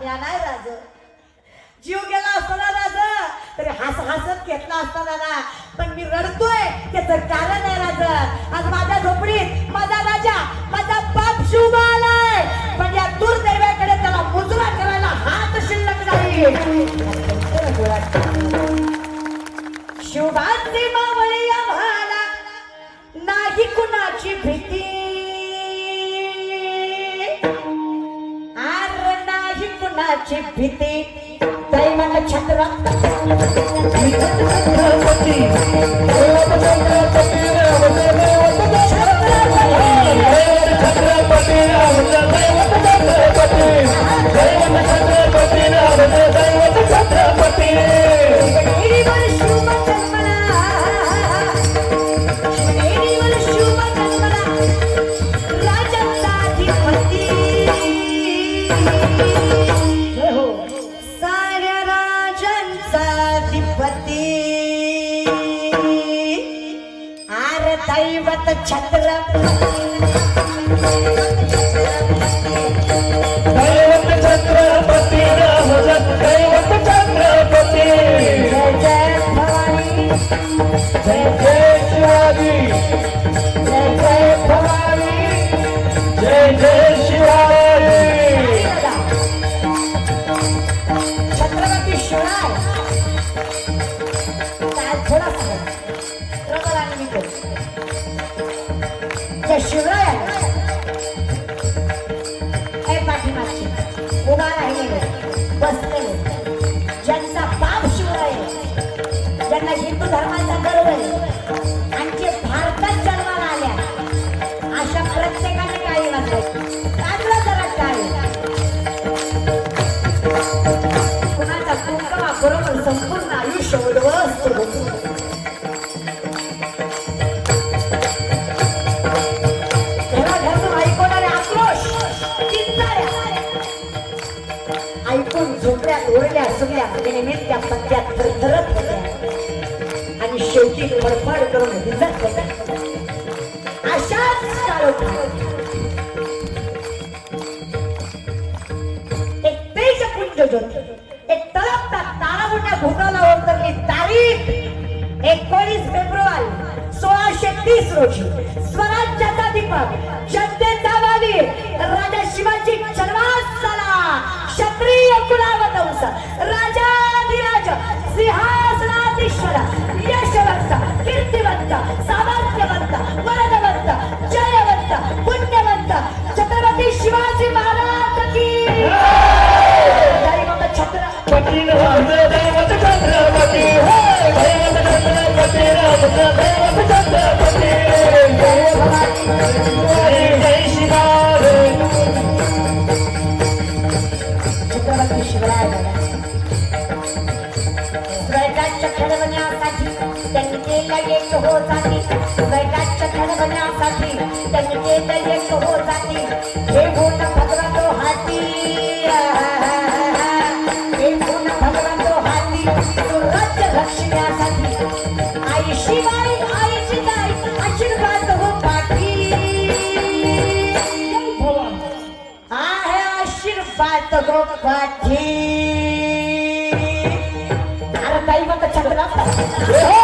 म्या नाही राज. जीव गेला असताना राज तरी हस हसत घेतला असताना ना. पण मी रडतोय त्याचं कारण आहे राज. आज माझ्या झोपडीत माझा राजा माझा बाप शुभ आलाय. पण या दुर्दैवाकडे त्याला मुजरा करायला हात शिल्लक नाही. शुभांची मावळी आम्हाला नाही कुणाची भीती. नाही भीती दैवाला छत्र छत्रपती सगळ्या त्या पत्त्यात थरथरत होत्या. आणि शेवटी फडफड करून भिजत होत्या. अशाच काळोखात एक तेजपुंज ज्योती एक तळपता तारामुंड्या भूताला अवतरली तारीख एकोणीस फेब्रुवारी सोळाशे तीस रोजी. स्वराज्याचा दीपक जनतेचा वावीर राजा शिवाजी चरवास झाला. क्षत्रिय कुलावतंस राजाधिराज सिंहासनाधीश्वर यशवंत कीर्तिवंत सामर्थ्यवंत वरदवंत जयवंत पुण्यवंत छत्रपती शिवाजी महाराज की दैवत छत्र पती दैवत छत्रपती दैवत छत्रपती दैवत छत्रपती। ठरवण्यासाठी त्यांनी केलं एक हो जाती स्वर्गाच्या ठरवण्यासाठी त्यांनी केलं एक हो जाती हे होत भगवंतो हाती. हे होत भगवंतो हाती. तो राज्य रक्षण्यासाठी आई शिवाई आईची गाय आशीर्वाद हो पाठी. आहे आशीर्वाद हो पाठी. Oh!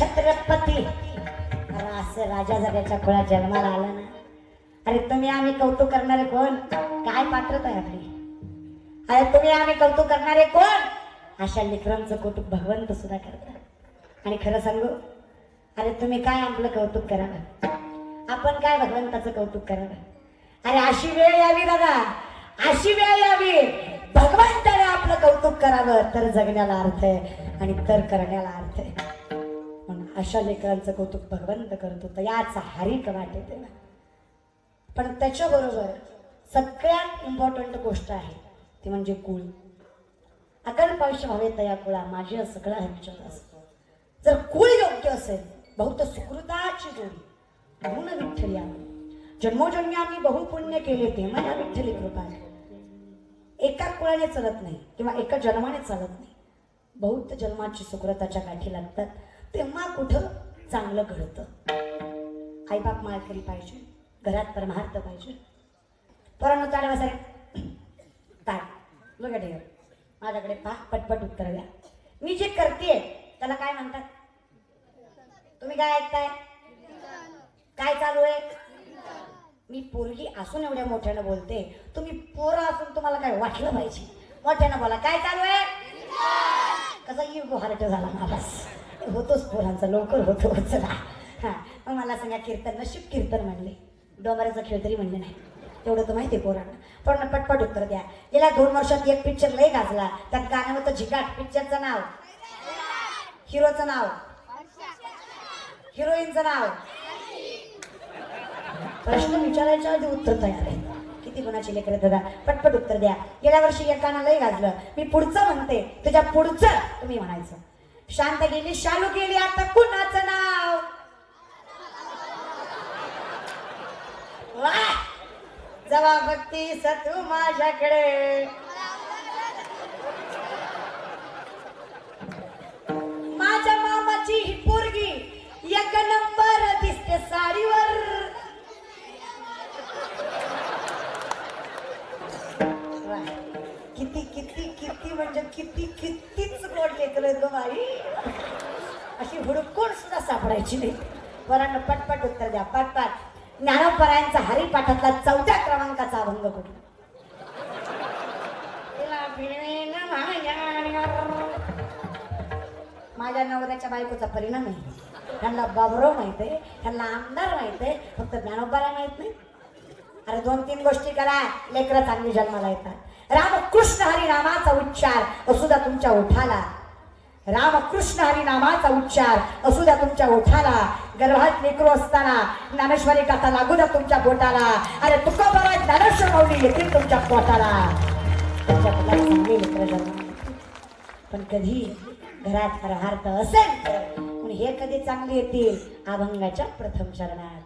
छत्रपती. अरे असं राजा जगाच्या कुळात जन्माला आला ना. अरे तुम्ही आम्ही कौतुक करणारे कोण? काय पात्रता आहे आपली? अरे तुम्ही आम्ही कौतुक करणारे कोण? अशा लेकरांचं कौतुक भगवंत सुद्धा करतात. आणि खरं सांगू अरे तुम्ही काय आपलं कौतुक करावं? आपण काय भगवंताचं कौतुक करावं? अरे अशी वेळ यावी दादा अशी वेळ यावी. भगवंताने आपलं कौतुक करावं तर जगण्याला अर्थ आहे आणि तर करण्याला अर्थ आहे. अशा लेकरांचं कौतुक भगवंत करत होता. याचा हरिक वाटे ते ना पण त्याच्याबरोबर सगळ्यात इम्पॉर्टंट गोष्ट आहे ती म्हणजे कुळ. अकल पैसे व्हावे तया कुळा माझी सगळा हरिचंद असतो. जर कुळ योग्य असेल बहुत सुकृताची जोडी. म्हणून विठ्ठल या जन्मोजन्मी आम्ही बहुपुण्य केले ते माझ्या विठ्ठली कृपा एका कुळाने चालत नाही किंवा एका जन्माने चालत नाही. बहुत जन्माची सुकृताच्या गाठी लागतात. तेव्हा कुठं चांगलं घडतं? आईबाप माळकरी पाहिजे घरात परमार्थ पाहिजे. ताडे वसारे ताड लोक ठेव माझ्याकडे पहा पटपट उत्तर द्या. मी जे करते त्याला काय म्हणतात? तुम्ही काय ऐकताय? काय चालू आहे? मी पोरगी असून एवढ्या मोठ्यानं बोलते. तुम्ही पोरं असून तुम्हाला काय वाटलं पाहिजे? मोठ्यानं बोला काय चालू आहे? कसा इगो हार्ट झाला मला होतोच पोरांचा लवकर होतो चला. हा मग मला सांगा कीर्तन नशीब कीर्तन म्हणले. डोंबऱ्याचा खेळ तरी म्हणले नाही. तेवढं तर माहिती आहे पोरांना. पण पटपट उत्तर द्या. गेल्या दोन वर्षात एक पिक्चर लय गाजला. त्यात गाणं होतं झिकाट पिक्चरचं नाव. हिरोचं नाव. हिरोईनचं नाव. प्रश्न विचारायच्या आधी उत्तर तयार आहे. किती गुणाची लेकर दादा? पटपट उत्तर द्या. गेल्या वर्षी एकानं लय गाजलं. मी पुढचं म्हणते. तुझ्या पुढचं तुम्ही म्हणायचं. शांत गेली शालू गेली आता कुणाचं नाव? जवा भक्ती सतू माझ्याकडे. माझ्या मामाची ही पोरगी एक नंबर दिसते साडीवर. किती किती म्हणजे किती कितीच गोड लेकर ग बाई. अशी हुडकून सुद्धा सापडायची नाही. वरांना पटपट उत्तर द्या. पटपट ज्ञानोपरायांचा हरिपाठातला चौथ्या क्रमांकाचा अभंग कुठला? भिडवेन माझ्या नवऱ्याच्या बायकोचा परिणाम आहे. त्यांना बाबराव माहीत आहे त्यांना आमदार माहीत आहे फक्त ज्ञानोबाला माहीत नाही. अरे दोन तीन गोष्टी करा लेकरं चांगली जन्माला येतात. रामकृष्ण हरी नामाचा उच्चार असू द्या तुमच्या ओठाला. रामकृष्ण हरी नामाचा उच्चार असू द्या तुमच्या ओठाला. गर्भात लेकरू असताना ज्ञानेश्वरी कथा लागू द्या तुमच्या पोटाला. अरे तुका बरा ज्ञानेश्वर माऊली येतील तुमच्या पोटाला. पण कधी घरात हरहार्थ असेल तर पण हे कधी चांगली येतील? अभंगाच्या प्रथम चरणात.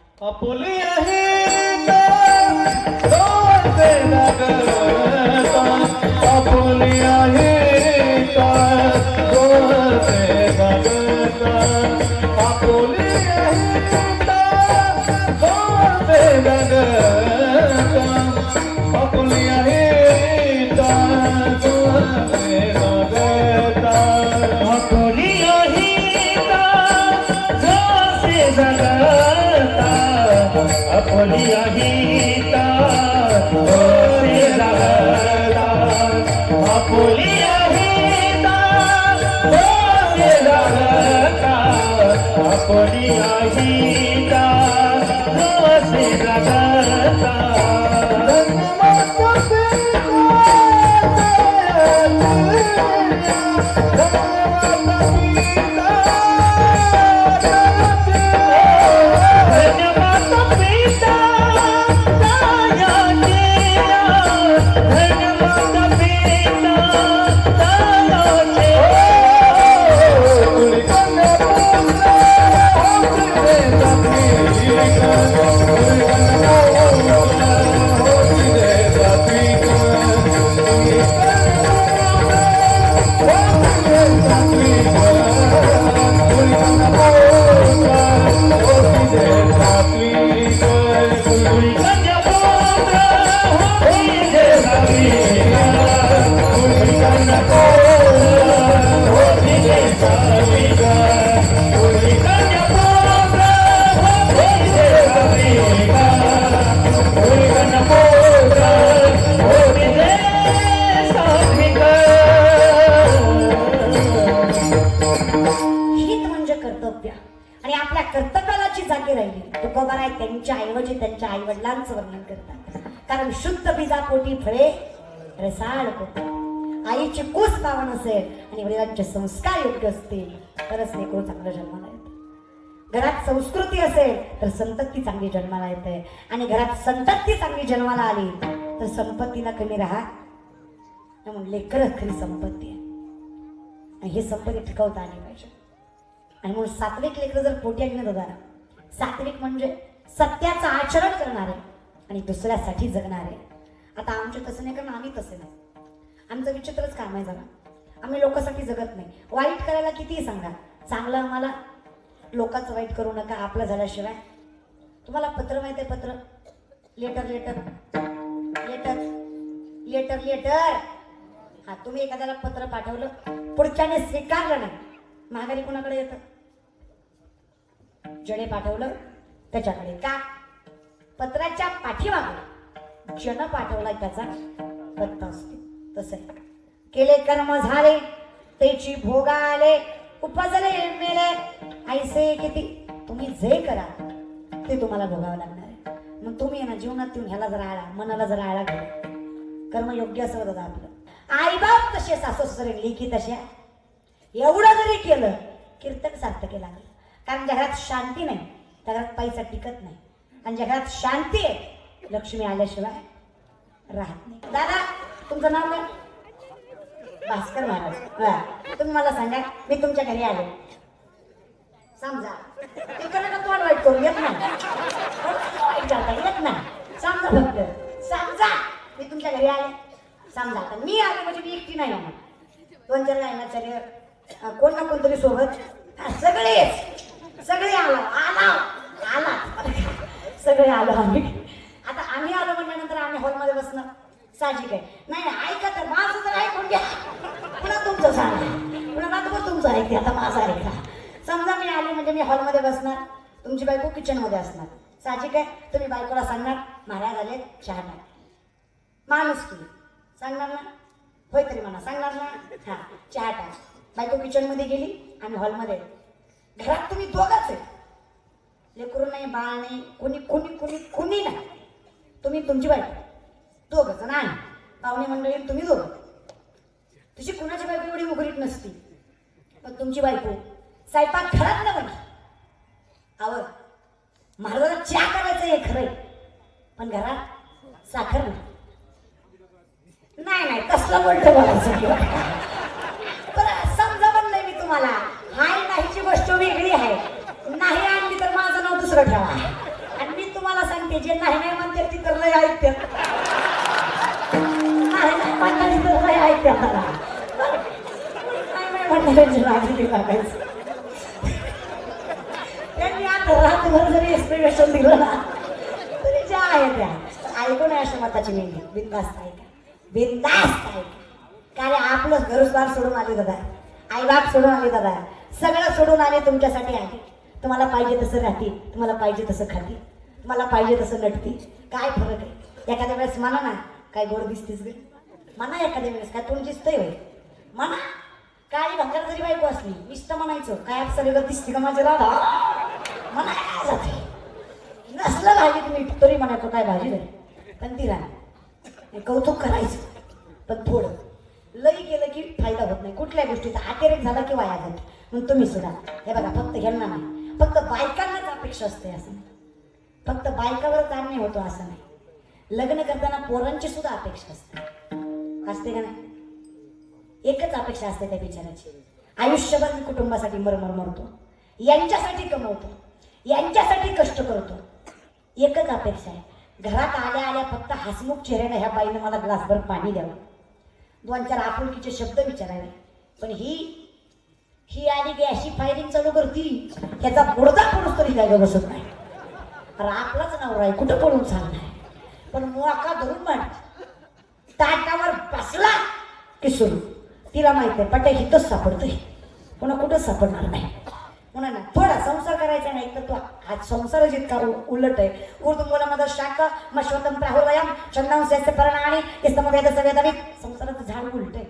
आपली अहिता त्यांच्या ऐवजी त्यांच्या आई वडिलांचं वर्णन करतात. कारण शुद्ध बिजापोटी फळे रसाळ होते आईची कूस पावन असेल आणि वडिलांचे संस्कार योग्य असतील तरच लेकरू चांगलं जन्माला येतं घरात संस्कृती असेल तर संतती चांगली जन्माला येते. आणि घरात संतती चांगली जन्माला आली तर संपत्तीला कमी राहा. म्हणून लेकर खरी संपत्ती आहे. आणि ही संपत्ती टिकवता आली पाहिजे. आणि म्हणून सात्विक लेकर जर पोटी आली ना दादा सात्विक म्हणजे सत्याचं आचरण करणारे आणि दुसऱ्यासाठी जगणारे. आता आमचे तसं नाही कारण आम्ही तसे नाही. आमचं विचित्रच काम आहे जरा. आम्ही लोकांसाठी जगत नाही. वाईट करायला कितीही सांगा. चांगलं आम्हाला लोकांचं वाईट करू नका आपलं झाल्याशिवाय. तुम्हाला पत्र माहिती आहे पत्र? Letter letter. Letter. Letter letter. हा तुम्ही एखाद्याला पत्र पाठवलं पुढच्याने स्वीकारलं नाही. माघारी कोणाकडे येतं? जडे पाठवलं त्याच्याकडे का? पत्राच्या पाठीमागे जन पाठवला त्याचा पत्ता असतो. तसं केले कर्म झाले त्याची भोगा आले उपजले मेले. ऐसे किती? तुम्ही जे करा ते तुम्हाला भोगावं लागणार आहे. मग तुम्ही आहे ना जीवनात येऊन ह्याला जर आळा मनाला जरा आळा घ्या कर्म योग्य असं होतं आपलं. आईबाप तसे सासू ससरे लेखी तशा एवढं जरी केलं कीर्तन सार्थकी लागलं. कारण घरात शांती नाही. घरात पैसा टिकत नाही. आणि ज्या घरात शांती आहे लक्ष्मी आल्याशिवाय राहत नाही. दादा तुमचं नाव काय? भास्कर महाराज. हा. तुम्ही मला सांगा मी तुमच्या घरी आले. समजा. तिकडे का तोंड वाईट करू येत नाही. वाईट करता येत नाही. समजा फक्त. समजा. मी तुमच्या घरी आले. समजा. आता मी आले म्हणजे मी एकटी नाही म्हणून दोन चार गायनाचार्य कोण ना कोणतरी सोबत. सगळे सगळे आलो. आला. आला. सगळे आलो आम्ही. आता आम्ही आलो म्हणल्यानंतर आम्ही हॉलमध्ये बसणं साहजिक आहे. नाही नाही ऐका तर माझं तर ऐकून घ्या. पुन्हा तुमचं सांगा. पुन्हा नातू तुमचं ऐकते. आता माझं ऐका समजा मी आले म्हणजे मी हॉलमध्ये बसणार. तुमची बायको किचनमध्ये असणार. साहजिक आहे? तुम्ही बायकोला सांगणार महाराज आले चहा टाक. माणूस की? सांगणार ना? होय तरी म्हणा. सांगणार ना? हा चहा टाक. बायको किचनमध्ये गेली आम्ही हॉलमध्ये. घरात तुम्ही दोघाच आहे. लेकरू नाही बाळ नाही कोणी कोणी कोणी कोणी नाही. तुम्ही तुमची बायको. दोघच नाही पाहुणे मंडळी तुम्ही दोघं. तुझी कुणाची बायको एवढी उघडीत नसती? पण तुमची बायको सायपाक घरात ना बनी आवड महाराजाला चहा करायचं हे खरंय. पण घरात साखर नाही. नाही कसलं बोलतो बोलायचं समजा पण नाही मी तुम्हाला. हाय नाहीची गोष्ट वेगळी आहे नाही आणली तर माझं नाव दुसरं ठेवा आणि मी तुम्हाला सांगते जे नाही नाही म्हणते ती तर लय ऐकते. नाही नाही म्हणणारी तर लय ऐकते मला. म्हणणाऱ्यांची राजनीती करायचं त्यांनी आता रात्रभर जरी एक्सप्लेनेशन दिलं ना तरी ज्या आहे त्या. ऐकून आहे अशा मताची मेंढी बिंदास्त ऐका बिंदास्त ऐका कारण आपलं घरसदार सोडून आले दादा. आईबाप सोडून आले दादा. सगळं सोडून आले तुमच्यासाठी आले तुम्हाला पाहिजे तसं राहते तुम्हाला पाहिजे तसं खाते तुम्हाला पाहिजे तसं नटते काय फरक आहे? एखाद्या वेळेस म्हणा ना काय गोड दिसतेच गे. म्हणा एखाद्या वेळेस काय तोंड दिसतंय होय. म्हणा काही भंगार जरी बायको असली नुसतं म्हणायचं काय सगळं दिसते का माझी राधा म्हणा जाते? नसलं भाजी तुम्ही तरी म्हणायचं काय भाजी नाही पण ती राहा कौतुक करायचं. पण थोडं. लई गेलं की फायदा होत नाही. कुठल्या गोष्टीचा अतिरेक झाला की वाया जाते. म्हणून तुम्ही सुद्धा. हे बघा फक्त ह्यांना नाही. फक्त बायकांनाच अपेक्षा असते असं नाही. फक्त बायकावरच अन्याय होतो असं नाही. लग्न करताना पोरांची सुद्धा अपेक्षा असते. असते का नाही? एकच अपेक्षा असते त्या बिचाराची आयुष्यभर मी कुटुंबासाठी मरमर मरतो. यांच्यासाठी कमवतो. यांच्यासाठी कष्ट करतो. एकच अपेक्षा आहे. घरात आल्या आल्या फक्त हसमुख चेहऱ्यानं ह्या बाईनं मला ग्लासभर पाणी द्यावं. दोन चार आपुलकीचे शब्द विचारावे. पण ही ही आली की अशी फायरिंग चालू करती त्याचा पुढचा पुरुष तरी जागा बसत नाही. अरे आपलाच नवरा आहे कुठं पळून चालणार पण मोका धरून म्हण ताटावर बसला की सुरू. तिला माहीत आहे पट्या हिथंच सापडतोय. पुन्हा कुठंच सापडणार नाही. म्हणा ना थोडा संसार करायचा नाही तर तो हा संसार जितका उलट आहे. उर्दू मुलामध्ये शाख मश्वतम प्राहुर्वयम छंदांशाचे परणाणी इस्तमवेद सवेदवित संसाराचं झाड उलट आहे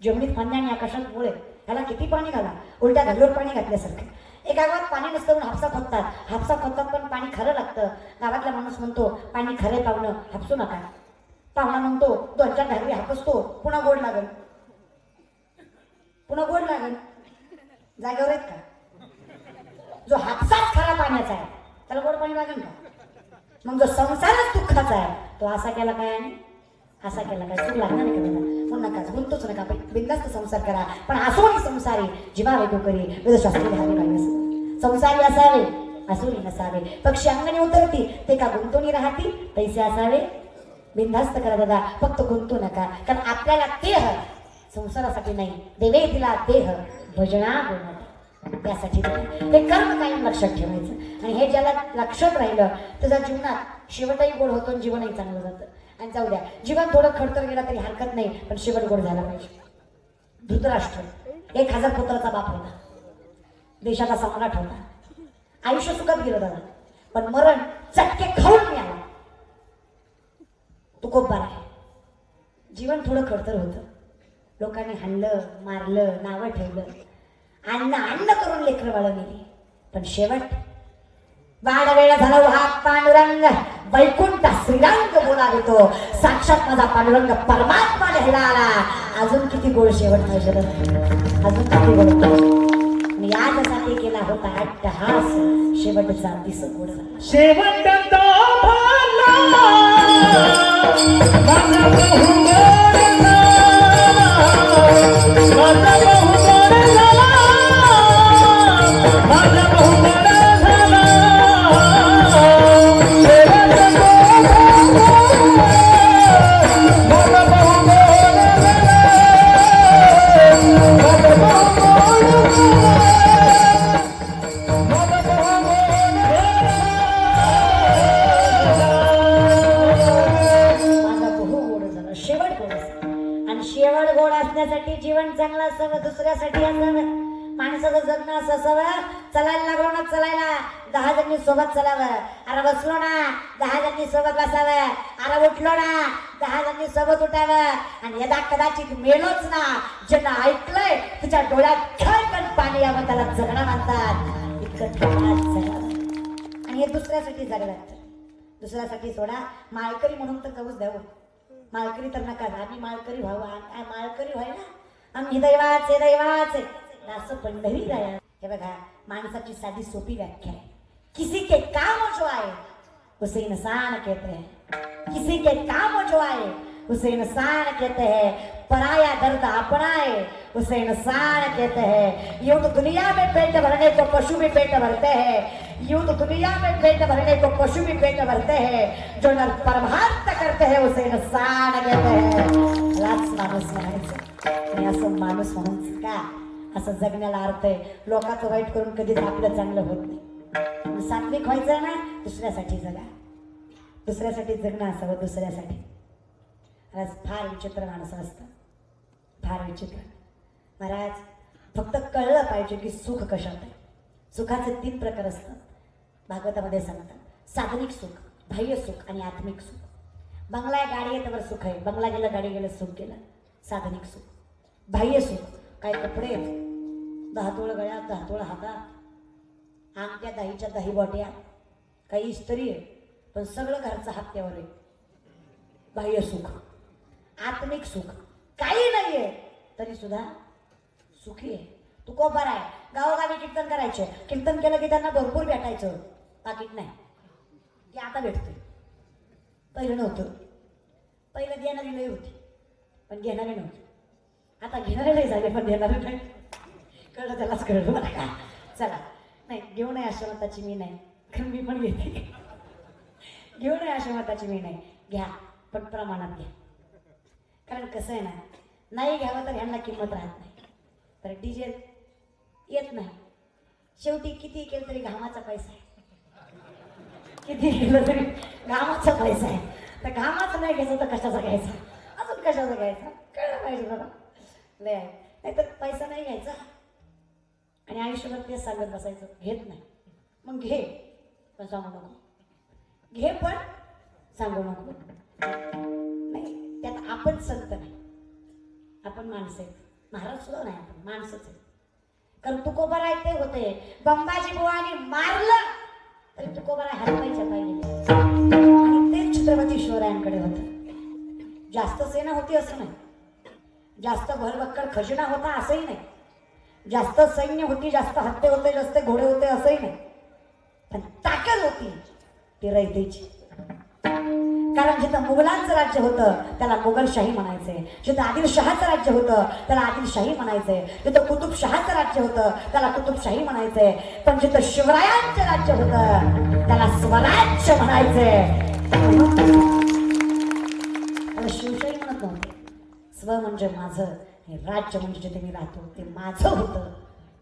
जमिनीत फांद्या आणि आकाशात मुळे ह्याला किती पाणी घाला? उलट्या घालून पाणी घातल्यासारखं. एका गावात पाणी नसतं म्हणून हापसा खोदतात हापसा खोदतात पण पाणी खरं लागतं. गावातला माणूस म्हणतो पाणी खरे पाहुणं हापसू नका. पाहुणा म्हणतो दोन चार घागरी हापसतो. पुन्हा गोड लागल. पुन्हा गोड लागल. जागेवर आहेत का? जो हापसाच खरा पाण्याचा आहे त्याला गोड पाणी लागेल का? मग जो संसारच दुःखाचा आहे तो असा केला काय आणि? असा केला काय सुख लागणार नाही का म्हणून नका गुंतूच नका पण बिंदास्त संसार करा पण असोनी संसारी जीवा वेगो करी वेदशास्त्री धावी पाहिजे संसारी असावे असुरी नसावे पक्षी अंगणी उतरती ते का गुंतवणी राहती पैसे असावे बिनधास्त करा दादा फक्त गुंतू नका कारण आपल्याला देह संसारासाठी नाही देवे तिला देह भजना गुणवत्ता त्यासाठी ते कर्म कायम लक्षात ठेवायचं आणि हे ज्याला लक्षात राहिलं त्याच्या जीवनात शेवटही गोड होतो आणि जीवनही चांगलं जातं आणि जाऊ द्या. जीवन थोडं खडतर गेला तरी हरकत नाही पण शेवट गोड झाला पाहिजे. धृतराष्ट्र एक हजार पुत्राचा बाप होता. देशाचा सम्राट होता. आयुष्य सुखात गेलं दादा. पण मरण चटके खाऊन मिळाला. तू खूप बरा आहे. जीवन थोडं खडतर होतं. लोकांनी हाणलं मारलं नावं ठेवलं. अन्न अन्न करून लेकरं बाळ पण शेवट वाड वेळ झाला हा पांडुरंग वैकुंठ श्रीरंग बोलावे तो साक्षात माझा पांडुरंग परमात्मा लिहिला आला अजून किती गोड शेवट पाहिजे अजून किती गोळ पाहिजे आणि याच्यासाठी केला होता अट्टहास. शेवटचा दिस गोड शेवट भाला. कदाचित मेलोच ना. ज्यांना ऐकलंय तुझ्या डोळ्यात खळकण पाणी यावं त्याला जगणं म्हणतात. इतकं आणि हे दुसऱ्यासाठी जगलं दुसऱ्यासाठी सोडा. माळकरी म्हणून तर कवच द्यावं हो. माळकरी तर नका. आम्ही माळकरी व्हावं. काय माळकरी व्हाय ना आम्ही दैवाचे दैवाचे. असं पंढरी जाया हे बघा माणसाची साधी सोपी व्याख्या आहे. किसी के काम जो आहे उसे इंसान कहते हैं किसी के काम जो आहे उसे इंसान कहते हैं पराया दर्द अपनाए उसे इंसान कहते हैं यूं तो दुनिया में पेट भरने को पशु भी पेट भरते हैं। यूं तो दुनिया में पेट भरने को पशु भी पेट भरते हैं। जो नर परमार्थ करते हैं उसे इंसान कहते हैं। लाच माणूस म्हणायचं असं माणूस म्हणून का असं जगण्याला अर्थ आहे लोकांचं वाईट करून कधीच आपलं चांगलं होत नाही। सात्विक व्हायचं ना दुसऱ्यासाठी जगा। दुसऱ्यासाठी जगणं असावं दुसऱ्यासाठी। महाराज फार विचित्र माणसं असतात. फार विचित्र. महाराज फक्त कळलं पाहिजे की सुख कशात आहे. सुखाचे तीन प्रकार असतात. भागवतामध्ये सांगतात साधनिक सुख बाह्य सुख आणि आत्मिक सुख. बंगला आहे गाडी आहे त्यावर सुख आहे. बंगला गेलं गाडी गेलं सुख गेलं. साधनिक सुख. बाह्य सुख. काय कपडे? आहेत दहा गळ्यात दहा हातात. आमच्या दहीच्या दही बॉट्या. काही इस्त्री आहे पण सगळं घरचं त्यावर आहे. बाह्य सुख. आत्मिक सुख. काही नाहीये. तरी सुद्धा सुखी आहे. तू कोपर आहे गावोगावी कीर्तन करायचे. कीर्तन केलं की त्यांना भरपूर भेटायचं. पाकिट नाही. की आता भेटते पहिलं नव्हतं. पहिलं देणारी लई होती. पण घेणारे नव्हते. आता घेणारे लई झाले पण देणारे नाही. कळलं त्यालाच कळलं मला का? चला. नाही घेऊ नये आश्रमताची मी नाही. कारण मी पण घेते. घेऊ नये आश्रमताची मी नाही. घ्या. पण प्रमाणात घ्या. कारण कसं आहे ना नाही घ्यावं तर ह्यांना किंमत राहत नाही. तर डिझेल येत नाही. शेवटी किती केलं तरी घामाचा पैसा आहे. किती केलं तरी घामाचा पैसा आहे. तर घामाचं नाही घ्यायचं तर कशाचा घ्यायचा? अजून कशाचा घ्यायचा? कळलं पाहिजे बघा लय आहे. नाहीतर पैसा नाही घ्यायचा. आणि आयुष्यभर तेच सांगत बसायचं. घेत नाही. मग घे. पण सांगू नको. घे पण सांगू नको. नाही. आपण संत नाही. आपण माणसं आहेत. महाराज सुद्धा नाही आपण माणसंच आहे कारण तुकोबारा आहे ते होते बंबाजी बुवानी मारलं तरी तुकोबारा हातपायच्या पाहिजे आणि तेच छत्रपती शिवरायांकडे होतं. जास्त सेना होती असं नाही. जास्त भरभक्कड खजिना होता असंही नाही. जास्त सैन्य होती जास्त हत्ते होते जास्त घोडे होते असंही नाही. पण ताकद होती ती रयतेची. कारण जिथं मुघलांचं राज्य होतं त्याला मुघलशाही म्हणायचंय जिथं आदिलशहाचं राज्य होतं त्याला आदिलशाही म्हणायचंय जिथं कुतुबशहाचं राज्य होतं त्याला कुतुबशाही म्हणायचंय पण जिथं शिवरायांचं राज्य होतं त्याला स्वराज्य म्हणायचंय त्याला शिवशाही म्हणत नव्हते. स्व म्हणजे माझं हे राज्य म्हणजे जिथे मी राहतो ते माझं होतं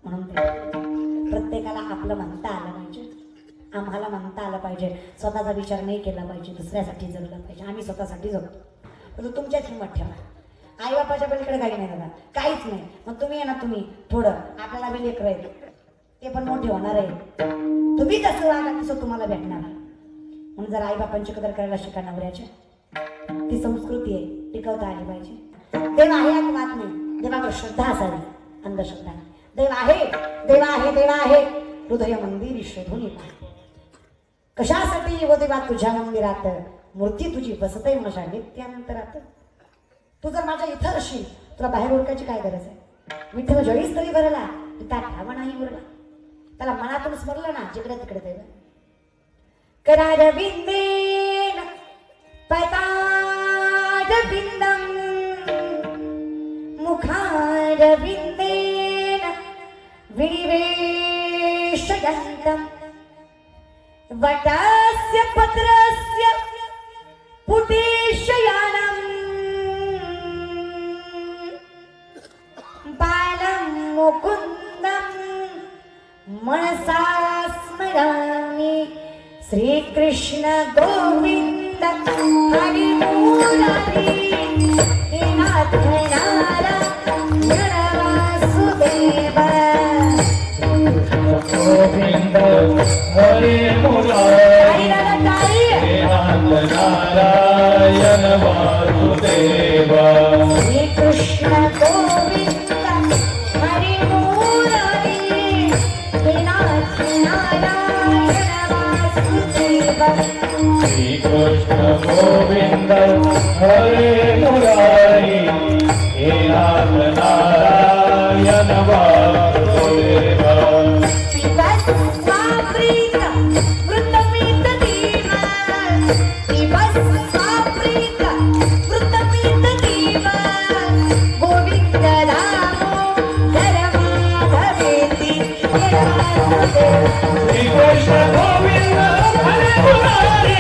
म्हणून ते प्रत्येकाला आपलं म्हणता आलं पाहिजे. आम्हाला म्हणता आलं पाहिजे. स्वतःचा विचार नाही केला पाहिजे दुसऱ्यासाठी जगलं पाहिजे. आम्ही स्वतःसाठी जगतो. पण तुमच्याच हिंमत ठेवा. आई बापाच्या पलीकडे काही नाही दादा. काहीच नाही. मग तुम्ही आहे ना तुम्ही. थोडं. आपल्याला बी लेकर आहेत. ते पण मोठे होणार आहे तुम्ही जसं वागा तसं तुम्हाला भेटणार. म्हणून जर आईबापांची कदर करायला शिका नवऱ्याच्या. ती संस्कृती आहे. टिकवता आली पाहिजे. देव आहे यात नाही. देवावर श्रद्धा असावी. अंधश्रद्धा नाही. देव आहे. देव आहे. देव आहे. हृदय मंदिर शोधून येतात कशासाठी येवो देवा तुझ्या मंदिरात? मूर्ती तुझी बसते माझ्या नित्यानंतरात. तू जर माझ्या इथं असशील तुला बाहेर ओळखायची काय गरज आहे? विठ्ठल जळीच तरी भरला त्या ठावा नाही उरला त्याला मनातून स्मरलं ना जिकडे तिकडे देव करार बिंदेन पताड बिंदम मुखार बिंदेन विनिवेशयन्तम् वटस्य पत्रस्य पुटेशयानम् बालं मुकुन्दं मनसा स्मरामि। श्रीकृष्ण गोविन्द हरि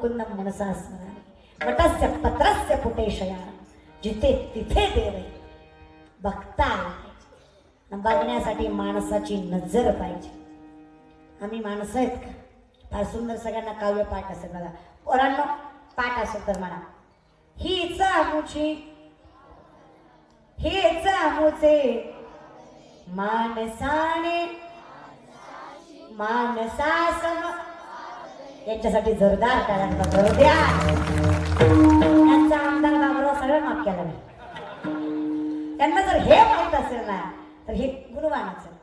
मुकुंदम मनसा स्मरामी वटस्य पत्रस्य फुटेशया जिथे तिथे देव। आहे. बघता बघण्यासाठी माणसाची नजर पाहिजे. आम्ही माणसं आहेत का? फार सुंदर सगळ्यांना काव्य पाठ असेल मला पोरांनो पाठ असेल तर म्हणा. हीच आमुची हेच आमुचे माणसाने माणसासम यांच्यासाठी जोरदार कारण द्या. त्यांचा आमदार बाबराव सगळं माफ केलं नाही त्यांना जर हे माहीत असेल ना तर हे गुणवानच. आहे.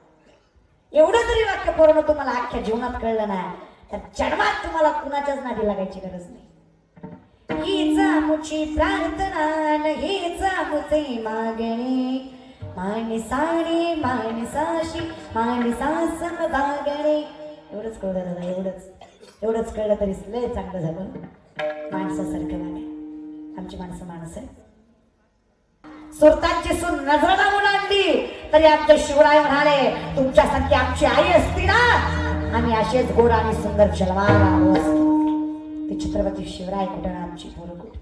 एवढं जरी वाक्य पूर्ण तुम्हाला अख्ख्या जीवनात कळलं ना तर जन्मात तुम्हाला कुणाच्याच नादी लागायची गरज नाही. हीच आमुची प्रार्थना हीच आमुचे मागणे. माणसाने माणसाशी माणसा समभागणे एवढंच कळलं दादा एवढंच. एवढंच कळलं तरी लय चांगलं झालं. माणसासारखं वागा आमची माणसं माणसं आहे सुरतांची सून नजर लावून आणली. तरी आमचे शिवराय म्हणाले तुमच्यासारखी आमची आई असती ना. आम्ही असेच गोड आणि सुंदर जलवार आलो असतो ते छत्रपती शिवराय कुठं आमची पोरं कुठं?